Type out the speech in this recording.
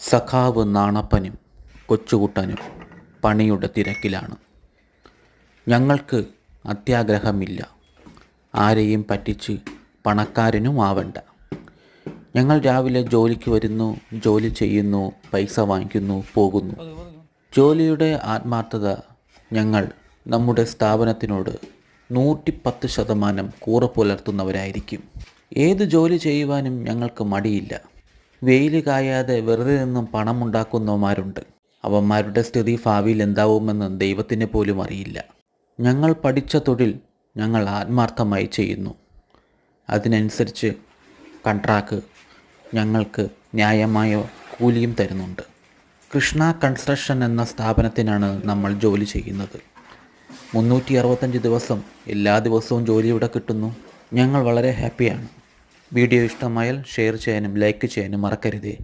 സഖാവ് നാണപ്പനും കൊച്ചുകുട്ടനും പണിയുടെ തിരക്കിലാണ്. ഞങ്ങൾക്ക് അത്യാഗ്രഹമില്ല. ആരെയും പറ്റിച്ച് പണക്കാരനും ആവണ്ട ഞങ്ങൾ രാവിലെ ജോലിക്ക് വരുന്നു ജോലി ചെയ്യുന്നു പൈസ വാങ്ങിക്കുന്നു പോകുന്നു. ജോലിയുടെ ആത്മാർത്ഥത ഞങ്ങൾ നമ്മുടെ സ്ഥാപനത്തിനോട് നൂറ്റിപ്പത്ത് ശതമാനം കൂറ പുലർത്തുന്നവരായിരിക്കും. ഏത് ജോലി ചെയ്യുവാനും ഞങ്ങൾക്ക് മടിയില്ല. വെയിൽ കായാതെ വെറുതെ നിന്നും പണമുണ്ടാക്കുന്നവന്മാരുണ്ട് അവന്മാരുടെ സ്ഥിതി ഭാവിയിൽ എന്താവുമെന്ന് ദൈവത്തിന് പോലും അറിയില്ല. ഞങ്ങൾ പഠിച്ച തൊഴിൽ ഞങ്ങൾ ആത്മാർത്ഥമായി ചെയ്യുന്നു. അതിനനുസരിച്ച് കൺട്രാക്ക് ഞങ്ങൾക്ക് ന്യായമായ കൂലിയും തരുന്നുണ്ട്. കൃഷ്ണ കൺസ്ട്രക്ഷൻ എന്ന സ്ഥാപനത്തിനാണ് നമ്മൾ ജോലി ചെയ്യുന്നത്. മുന്നൂറ്റി അറുപത്തഞ്ച് ദിവസം എല്ലാ ദിവസവും ജോലി ഇവിടെ കിട്ടുന്നു. ഞങ്ങൾ വളരെ ഹാപ്പിയാണ് വീഡിയോ ഇഷ്ടമായാൽ ഷെയർ ചെയ്യാനും ലൈക്ക് ചെയ്യാനും മറക്കരുതേ.